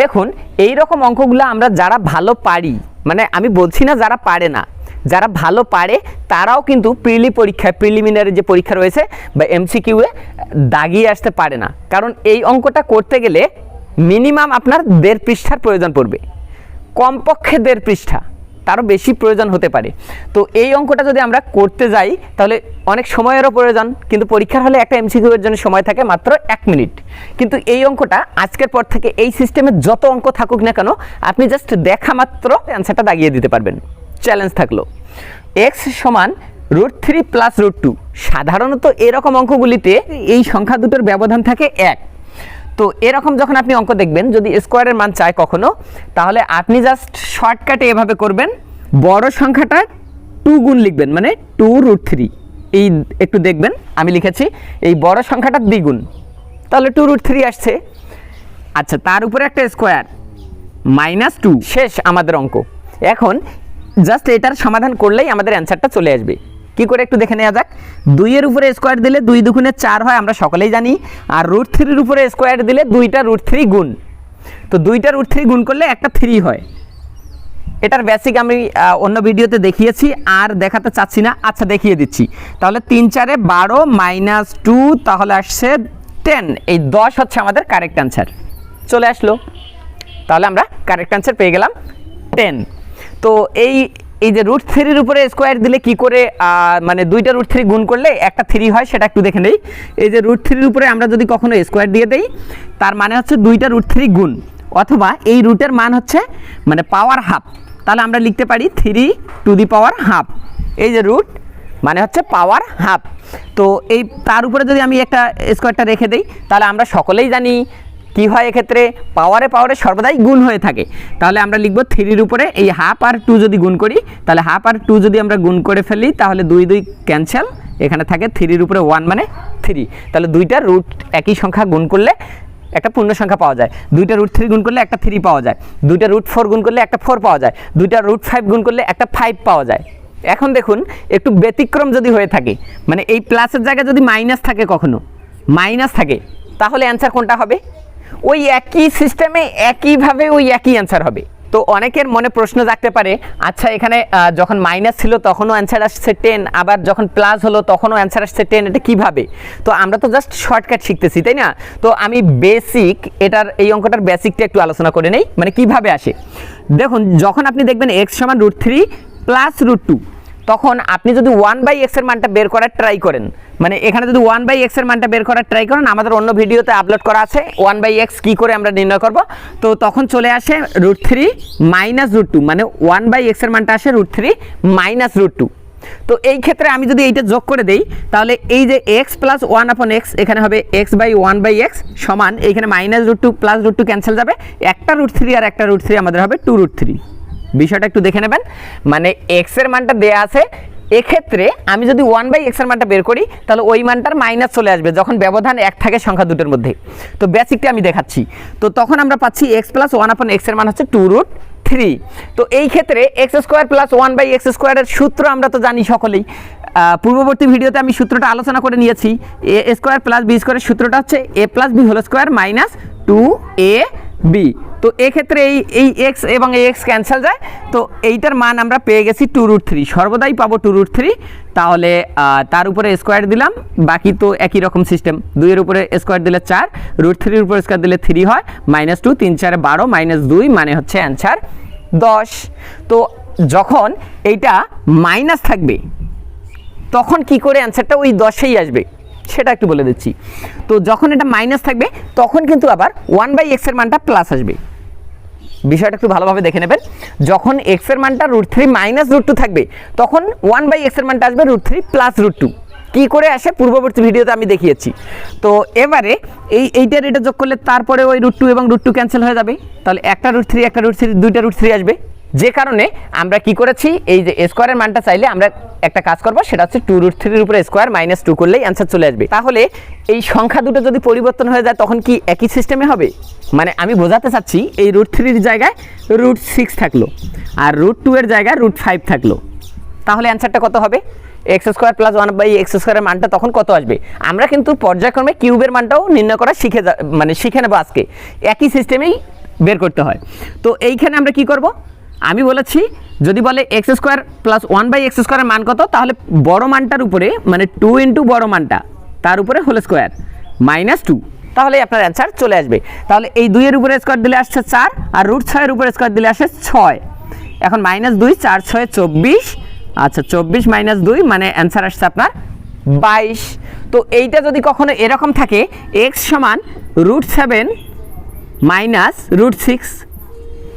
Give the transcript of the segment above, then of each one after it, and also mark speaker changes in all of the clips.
Speaker 1: দেখুন এই রকম অঙ্কগুলো আমরা যারা ভালো পারি মানে আমি বলছি না যারা পারে না, যারা ভালো পারে, তারাও কিন্তু প্রিলি পরীক্ষায়, প্রিলিমিনারি যে পরীক্ষা রয়েছে বা এমসিকিউয়ে দাগিয়ে আসতে পারে না। কারণ এই অঙ্কটা করতে গেলে মিনিমাম আপনার দেড় পৃষ্ঠার প্রয়োজন পড়বে। কমপক্ষে দেড় পৃষ্ঠা। তারও বেশি প্রয়োজন হতে পারে। তো এই অঙ্কটা যদি আমরা করতে যাই, তাহলে অনেক সময়েরও প্রয়োজন, কিন্তু পরীক্ষার হলে একটা এমসিকিউ এর জন্য সময় থাকে মাত্র এক মিনিট। কিন্তু এই অঙ্কটা আজকের পর থেকে এই সিস্টেমে যত অঙ্ক থাকুক না কেন, আপনি জাস্ট দেখা মাত্র অ্যান্সারটা দাগিয়ে দিতে পারবেন। চ্যালেঞ্জ থাকল। এক্স সমান root three plus root two সাধারণত এরকম অঙ্কগুলিতে এই সংখ্যা দুটোর ব্যবধান থাকে এক। তো এরকম যখন আপনি অঙ্ক দেখবেন, যদি স্কোয়ারের মান চায় কখনো, তাহলে আপনি জাস্ট শর্টকাটে এভাবে করবেন, বড় সংখ্যাটা টু গুণ লিখবেন মানে টু রুট থ্রি এই একটু দেখবেন, আমি লিখেছি, এই বড় সংখ্যাটা দ্বিগুণ। তাহলে টু রুট থ্রি আসছে। আচ্ছা তার উপরে একটা স্কোয়ার মাইনাস টু শেষ আমাদের অঙ্ক। এখন জাস্ট এটার সমাধান করলেই আমাদের অ্যান্সারটা চলে আসবে। কি করে একটু দেখে নেওয়া যাক? দুইয়ের উপরে স্কোয়ার দিলে দুই দুগুণে চার হয়, আমরা সকলেই জানি। আর রুট থ্রির উপরে স্কোয়ার দিলে দুইটা রুট থ্রি গুণ। তো দুইটা রুট থ্রি গুণ করলে একটা থ্রি হয়। এটার বেসিক আমি অন্য ভিডিওতে দেখিয়েছি, আর দেখাতে চাচ্ছি না। আচ্ছা দেখিয়ে দিচ্ছি। তাহলে তিন চারে বারো মাইনাস টু তাহলে আসছে টেন এই দশ হচ্ছে আমাদের কারেক্ট অ্যান্সার চলে আসলো। তাহলে আমরা কারেক্ট অ্যান্সার পেয়ে গেলাম টেন তো এই এই যে রুট থ্রির উপরে স্কোয়ার দিলে কি করে মানে দুইটা রুট থ্রি গুণ করলে একটা থ্রি হয়, সেটা একটু দেখে নেই। এই যে রুট থ্রির উপরে আমরা যদি কখনো স্কোয়ার দিয়ে দেই, তার মানে হচ্ছে দুইটা রুট থ্রি গুণ। অথবা এই রুটের মান হচ্ছে মানে পাওয়ার হাফ তাহলে আমরা লিখতে পারি three to the power half এই যে রুট মানে হচ্ছে পাওয়ার হাফ তো এই তার উপরে যদি আমি একটা স্কোয়ারটা রেখে দিই, তাহলে আমরা সকলেই জানি কি হয় এক্ষেত্রে? পাওয়ারে পাওয়ারে সর্বদাই গুণ হয়ে থাকে। তাহলে আমরা লিখব থ্রির উপরে এই হাফ আর টু যদি গুণ করি, তাহলে হাফ আর টু যদি আমরা গুণ করে ফেলি, তাহলে দুই দুই ক্যান্সেল এখানে থাকে থ্রির উপরে ওয়ান মানে থ্রি তাহলে দুইটা রুট একই সংখ্যা গুণ করলে একটা পূর্ণ সংখ্যা পাওয়া যায়। দুইটা রুট থ্রি গুণ করলে একটা থ্রি পাওয়া যায়। দুইটা রুট ফোর গুণ করলে একটা ফোর পাওয়া যায়। দুইটা রুট ফাইভ গুণ করলে একটা ফাইভ পাওয়া যায়। এখন দেখুন, একটু ব্যতিক্রম যদি হয়ে থাকে মানে এই প্লাসের জায়গায় যদি মাইনাস থাকে কখনো মাইনাস থাকে, তাহলে অ্যান্সার কোনটা হবে? ওই একই সিস্টেমে একইভাবে ওই একই অ্যান্সার হবে। তো অনেকের মনে প্রশ্ন জাগতে পারে আচ্ছা এখানে যখন মাইনাস ছিল তখনও অ্যান্সার আসছে টেন আবার যখন প্লাস হলো তখনও অ্যান্সার আসছে টেন এটা কীভাবে? তো আমরা তো জাস্ট শর্টকাট শিখতেছি, তাই না? তো আমি বেসিক এটার, এই অঙ্কটার বেসিকটা একটু আলোচনা করে নেই মানে কীভাবে আসে? দেখুন, যখন আপনি দেখবেন এক্স সমান root three plus root two তখন আপনি যদি ওয়ান বাই এক্সের মানটা বের করার ট্রাই করেন মানে এখানে যদি ওয়ান বাই এক্সের মানটা বের করার ট্রাই করেন, আমাদের অন্য ভিডিওতে আপলোড করা আছে ওয়ান বাই এক্স কী করে আমরা নির্ণয় করব। তো তখন চলে আসে root three minus root two মানে ওয়ান বাই এক্সের মানটা আসে root three minus root two তো এই ক্ষেত্রে আমি যদি এইটা যোগ করে দেই, তাহলে এই যে এক্স প্লাস ওয়ান আপন এক্স এখানে হবে X by one by X সমান, এইখানে minus root two plus root two cancel যাবে। একটা রুট থ্রি আর একটা রুট থ্রি আমাদের হবে টু রুট থ্রি বিষয়টা একটু দেখে নেবেন। মানে এক্সের মানটা দেয়া আছে, এক্ষেত্রে আমি যদি ওয়ান বাই এক্সের মানটা বের করি, তাহলে ওই মানটার মাইনাস চলে আসবে যখন ব্যবধান এক থাকে সংখ্যা দুটোর মধ্যে। তো বেসিকটা আমি দেখাচ্ছি। তো তখন আমরা পাচ্ছি এক্স প্লাস ওয়ান আপন এক্সের মান হচ্ছে টু রুট থ্রি তো এই ক্ষেত্রে X square plus one by X স্কোয়ারের সূত্র আমরা তো জানি সকলেই। পূর্ববর্তী ভিডিওতে আমি সূত্রটা আলোচনা করে নিয়েছি। এ স্কোয়ার প্লাস বি স্কোয়ারের সূত্রটা হচ্ছে A plus B whole square minus two A B তো এক্ষেত্রে এই এই এক্স এবং এই এক্স ক্যান্সেল যায়। তো এইটার মান আমরা পেয়ে গেছি টু রুট থ্রি সর্বদাই পাবো টু রুট থ্রি তাহলে তার উপরে স্কোয়ার দিলাম। বাকি তো একই রকম সিস্টেম দুইয়ের উপরে স্কোয়ার দিলে চার রুট থ্রির উপরে স্কোয়ার দিলে থ্রি হয়। মাইনাস টু তিন, চারে বারো মাইনাস দুই মানে হচ্ছে অ্যান্সার দশ। তো যখন এইটা মাইনাস থাকবে, তখন কি করে অ্যান্সারটা ওই দশেই আসবে? সেটা একটু বলে দিচ্ছি। তো যখন এটা মাইনাস থাকবে, তখন কিন্তু আবার ওয়ান বাই এক্সের মানটা প্লাস আসবে। বিষয়টা একটু ভালোভাবে দেখে নেবেন। যখন এক্সের মানটা root three minus root two থাকবে, তখন ওয়ান বাই এক্সের মানটা আসবে root three plus root two কী করে আসে? পূর্ববর্তী ভিডিওতে আমি দেখিয়েছি। তো এবারে এই এইটার এটা যোগ করলে তারপরে ওই রুট টু এবং রুট টু ক্যান্সেল হয়ে যাবে। তাহলে একটা রুট থ্রি একটা রুট থ্রি দুইটা রুট থ্রি আসবে। যে কারণে আমরা কি করেছি, এই যে স্কোয়ারের মানটা চাইলে আমরা একটা কাজ করব, সেটা হচ্ছে টু রুট থ্রির উপরে স্কোয়ার মাইনাস টু করলেই অ্যান্সার চলে আসবে। তাহলে এই সংখ্যা দুটো যদি পরিবর্তন হয়ে যায়, তখন কি একই সিস্টেমে হবে? মানে আমি বোঝাতে চাচ্ছি, এই রুট থ্রির জায়গায় রুট সিক্স থাকল, আর রুট টু এর জায়গায় রুট ফাইভ থাকল। তাহলে অ্যান্সারটা কত হবে? X square plus one by X স্কোয়ারের মানটা তখন কত আসবে? আমরা কিন্তু পর্যায়ক্রমে কিউবের মানটাও নির্ণয় করা শিখে মানে শিখে নেব আজকে। একই সিস্টেমেই বের করতে হয়। তো এইখানে আমরা কি করব? আমি বলেছি, যদি বলে X square plus one by X স্কোয়ারের মান কত, তাহলে বড় মানটার উপরে মানে টু ইন্টু বড় মানটা, তার উপরে হোল স্কোয়ার মাইনাস টু তাহলে আপনার অ্যান্সার চলে আসবে। তাহলে এই দুইয়ের উপরে স্কোয়ার দিলে আসছে চার, আর রুট ছয়ের উপরে স্কোয়ার দিলে আসে ছয়। এখন মাইনাস দুই, চার ছয়, চব্বিশ। আচ্ছা চব্বিশ মাইনাস দুই মানে অ্যান্সার আসছে আপনার বাইশ। তো এইটা যদি কখনো এরকম থাকে এক্স সমান root seven minus root six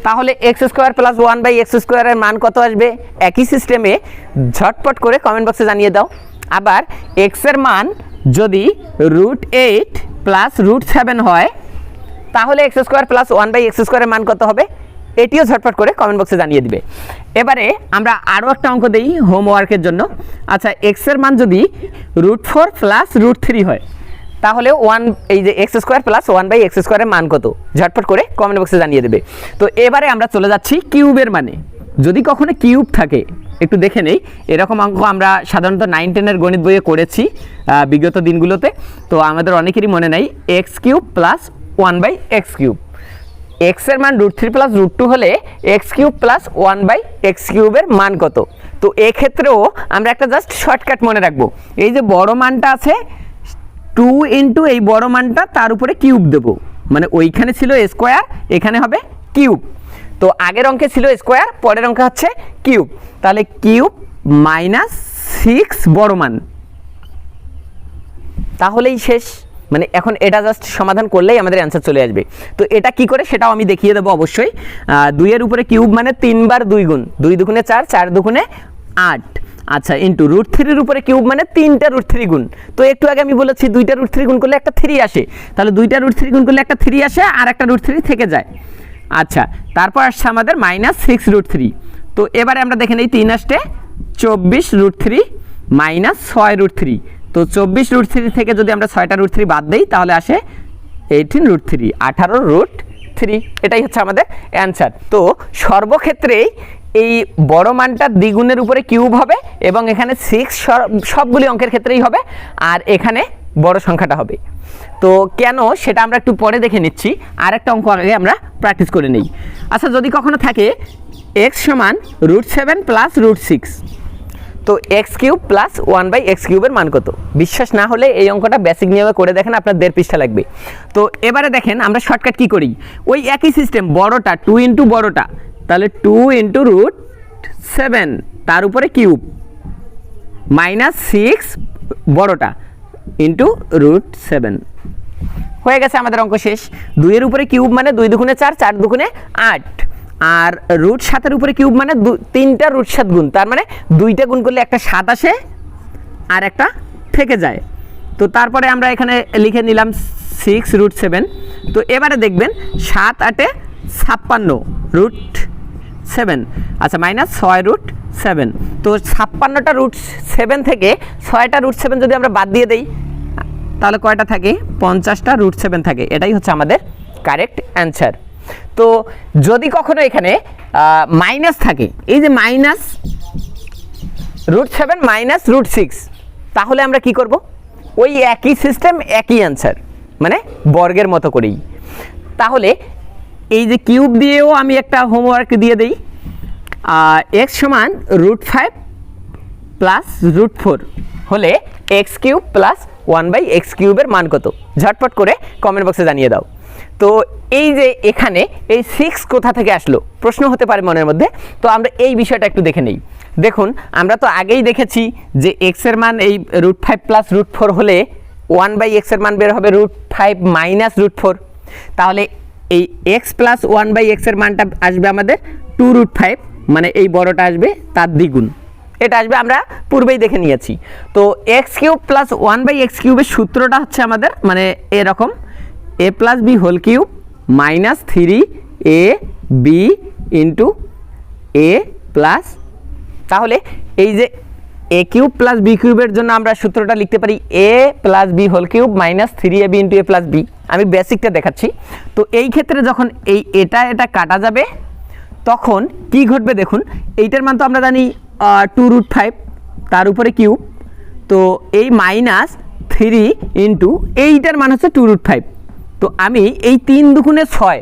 Speaker 1: তাহলে X square plus one by X স্কোয়ারের মান কত আসবে? একই সিস্টেমে ঝটপট করে কমেন্ট বক্সে জানিয়ে দাও। আবার এক্সের মান যদি root eight plus root seven হয়, তাহলে x square plus one by x স্কোয়ারের মান কত হবে? এটিও ঝটপট করে কমেন্ট বক্সে জানিয়ে দিবে। এবারে আমরা আরও একটা অঙ্ক দিই হোমওয়ার্কের জন্য। আচ্ছা এক্সের মান যদি root four plus root three হয় তাহলে ওয়ান এই যে x square plus one by x স্কোয়ারের মান কত? ঝটপট করে কমেন্ট বক্সে জানিয়ে দেবে। তো এবারে আমরা চলে যাচ্ছি কিউবের মানে। যদি কখনো কিউব থাকে, একটু দেখে নেই, এরকম অঙ্ক আমরা সাধারণত নাইন টেনের গণিত বইয়ে করেছি বিগত দিনগুলোতে। তো আমাদের অনেকেরই মনে নাই x cube plus one by x cube এক্সের মান root three plus root two হলে x cube plus one by x কিউবের মান কত? তো এক্ষেত্রেও আমরা একটা জাস্ট শর্টকাট মনে রাখব। এই যে বড় মানটা আছে টু ইন্টু এই বড় মানটা তার উপরে কিউব দেবো। মানে ওইখানে ছিল স্কোয়ার এখানে হবে কিউব তো আগের অঙ্কে ছিল স্কোয়ার পরের অঙ্কে হচ্ছে কিউব তাহলে কিউব মাইনাস সিক্স বড় মান। তাহলেই শেষ। মানে এখন এটা জাস্ট সমাধান করলেই আমাদের অ্যান্সার চলে আসবে। তো এটা কি করে সেটাও আমি দেখিয়ে দেবো অবশ্যই। দুইয়ের উপরে কিউব মানে তিনবার দুই গুণ। দুই দুগুণে চার চার দুগুণে আট। আচ্ছা ইন্টু রুট থ্রির উপরে কিউব মানে তিনটা রুট থ্রি গুণ। তো একটু আগে আমি বলেছি দুইটা রুট থ্রি গুণ করলে একটা থ্রি আসে। তাহলে দুইটা রুট থ্রি গুণ করলে একটা থ্রি আসে আর একটা রুট থ্রি থেকে যায়। আচ্ছা তারপর আসছে আমাদের মাইনাস সিক্স রুট থ্রি তো এবারে আমরা দেখে নিই তিন আসতে চব্বিশ রুট থ্রি মাইনাস ছয় রুট থ্রি তো চব্বিশ রুট থ্রি থেকে যদি আমরা ছয়টা রুট থ্রি বাদ দিই, তাহলে আসে এইটিন রুট থ্রি আঠারো রুট থ্রি এটাই হচ্ছে আমাদের অ্যান্সার তো সর্বক্ষেত্রেই এই বড় মানটা দ্বিগুণের উপরে কিউব হবে এবং এখানে সিক্স সবগুলি অঙ্কের ক্ষেত্রেই হবে, আর এখানে বড় সংখ্যাটা হবে। তো কেন সেটা আমরা একটু পরে দেখে নিচ্ছি আর একটা অঙ্ক আগে আমরা প্র্যাকটিস করে নিই। আচ্ছা যদি কখনো থাকে এক্স সমান root seven plus root six তো x cube plus one by x কিউবের মান কত? বিশ্বাস না হলে এই অঙ্কটা বেসিক নিয়মে করে দেখেন আপনার দেড় পৃষ্ঠা লাগবে। তো এবারে দেখেন আমরা শর্টকাট কি করি? ওই একই সিস্টেম বড়টা টু ইন্টু বড়টা তাহলে টু ইন্টু রুট সেভেন তার উপরে কিউব মাইনাস সিক্স বড়টা ইন্টু রুট সেভেন হয়ে গেছে আমাদের অঙ্ক শেষ। দুইয়ের উপরে কিউব মানে দুই দুগুণে চার চার দুগুণে আট। আর রুট সাতের উপরে কিউব মানে তিনটা রুট সাত গুণ। তার মানে দুইটা গুণ করলে একটা সাত আসে আর একটা থেকে যায়। তো তারপরে আমরা এখানে লিখে নিলাম সিক্স রুট সেভেন তো এবারে দেখবেন সাত আটে ছাপ্পান্ন রুট সেভেন আচ্ছা মাইনাস ছয় রুট সেভেন তো ছাপ্পান্নটা রুট সেভেন থেকে ছয়টা রুট সেভেন যদি আমরা বাদ দিয়ে দেই, তাহলে কয়টা থাকে? পঞ্চাশটা রুট সেভেন থাকে। এটাই হচ্ছে আমাদের কারেক্ট অ্যান্সার তো যদি কখনো এখানে মাইনাস থাকে, এই যে minus root seven minus root six তাহলে আমরা কি করব? ওই একই সিস্টেম একই অ্যান্সার মানে বর্গের মতো করেই। তাহলে এই যে কিউব দিয়েও আমি একটা হোমওয়ার্ক দিয়ে দিই। এক্স সমান root five plus root four হলে x cube plus one by x কিউবের মান কত? ঝটপট করে কমেন্ট বক্সে জানিয়ে দাও। তো এই যে এখানে এই সিক্স কোথা থেকে আসলো? প্রশ্ন হতে পারে মনের মধ্যে। তো আমরা এই বিষয়টা একটু দেখে নেই। দেখুন, আমরা তো আগেই দেখেছি যে এক্সের মান এই root five plus root four হলে ওয়ান বাই এক্সের মান বের হবে root five minus root four তাহলে এই এক্স প্লাস ওয়ান বাই এক্সের মানটা আসবে আমাদের টু রুট ফাইভ মানে এই বড়টা আসবে তার দ্বিগুণ। এটা আসবে আমরা পূর্বেই দেখে নিয়েছি। তো x cube plus one by x কিউবের সূত্রটা হচ্ছে আমাদের মানে এরকম। A plus b whole cube minus three a b into a plus তাহলে এই যে এ কিউব প্লাস বি কিউবের জন্য আমরা সূত্রটা লিখতে পারি a plus b whole cube minus three a b into a plus b আমি বেসিকটা দেখাচ্ছি। তো এই ক্ষেত্রে যখন এই এটা এটা কাটা যাবে, তখন কি ঘটবে দেখুন, এইটার মান তো আমরা জানি টু রুট ফাইভ তার উপরে কিউব তো এই মাইনাস থ্রি ইন্টু এইটার মান হচ্ছে টু রুট ফাইভ তো আমি এই তিন দুগুণে ছয়,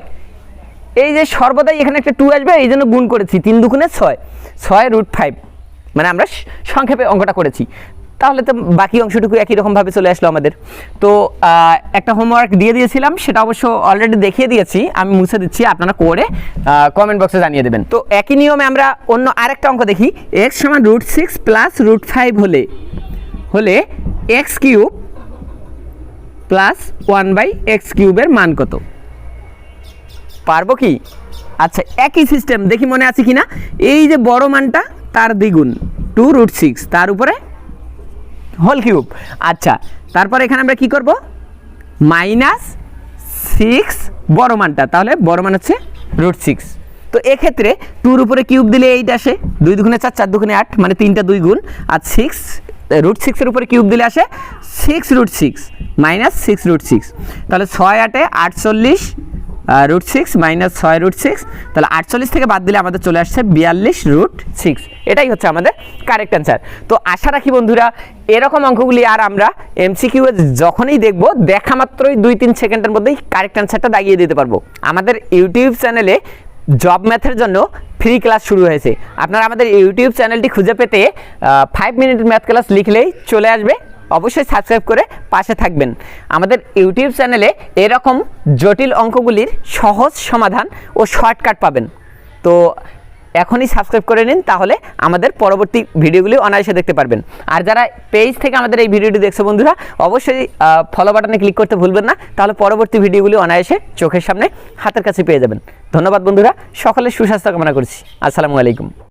Speaker 1: এই যে সর্বদাই এখানে একটা টু আসবে এই জন্য গুণ করেছি, তিন দুগুণে ছয় ছয় রুট ফাইভ মানে আমরা সংক্ষেপে অঙ্কটা করেছি। তাহলে তো বাকি অংশটুকু একই রকমভাবে চলে আসলো আমাদের। তো একটা হোমওয়ার্ক দিয়ে দিয়েছিলাম, সেটা অবশ্য অলরেডি দেখিয়ে দিয়েছি, আমি মুছে দিচ্ছি, আপনারা করে কমেন্ট বক্সে জানিয়ে দেবেন। তো, একই নিয়মে আমরা অন্য আরেকটা অঙ্ক দেখি। এক্স সমান root six plus root five হলে হলে x cube plus one by x কিউবের মান কত? পারব কি? আচ্ছা একই সিস্টেম দেখি মনে আছে কি না এই যে বড় মানটা তার দ্বিগুণ, টু রুট সিক্স, তার উপরে হোল কিউব। আচ্ছা তারপর এখানে আমরা কি করব? মাইনাস সিক্স বড় মানটা, তাহলে বড় মান হচ্ছে রুট সিক্স। তো এক্ষেত্রে টুর উপরে কিউব দিলে এইট আসে, দুই দুগুণে চার চার দুগুণে আট মানে তিনটা দুই গুণ, আর সিক্স, রুট সিক্সের উপরে কিউব দিলে আসে six root six, minus six root six. তাহলে ছয় আটে আটচল্লিশ রুট সিক্স মাইনাস ছয় রুট সিক্স তাহলে আটচল্লিশ থেকে বাদ দিলে আমাদের চলে আসছে বিয়াল্লিশ রুট সিক্স এটাই হচ্ছে আমাদের কারেক্ট অ্যান্সার তো আশা রাখি বন্ধুরা, এরকম অঙ্কগুলি আর আমরা এমসিকিউ যখনই দেখব, দেখা মাত্রই দুই তিন সেকেন্ডের মধ্যেই কারেক্ট অ্যান্সারটা দাগিয়ে দিতে পারব। আমাদের ইউটিউব চ্যানেলে জব ম্যাথের জন্য ফ্রি ক্লাস শুরু হয়েছে। আপনারা আমাদের ইউটিউব চ্যানেলটি খুঁজে পেতে ফাইভ মিনিট ম্যাথ ক্লাস লিখলেই চলে আসবে। অবশ্যই সাবস্ক্রাইব করে পাশে থাকবেন। আমাদের ইউটিউব চ্যানেলে এরকম জটিল অঙ্কগুলির সহজ সমাধান ও শর্টকাট পাবেন। তো এখনই সাবস্ক্রাইব করে নিন, তাহলে আমাদের পরবর্তী ভিডিওগুলি অনায়াসে দেখতে পারবেন। আর যারা পেজ থেকে আমাদের এই ভিডিওটি দেখছে বন্ধুরা, অবশ্যই ফলো বাটনে ক্লিক করতে ভুলবেন না, তাহলে পরবর্তী ভিডিওগুলি অনায়াসে চোখের সামনে হাতের কাছে পেয়ে যাবেন। ধন্যবাদ বন্ধুরা, সকলের সুস্বাস্থ্য কামনা করছি। আসসালামু আলাইকুম।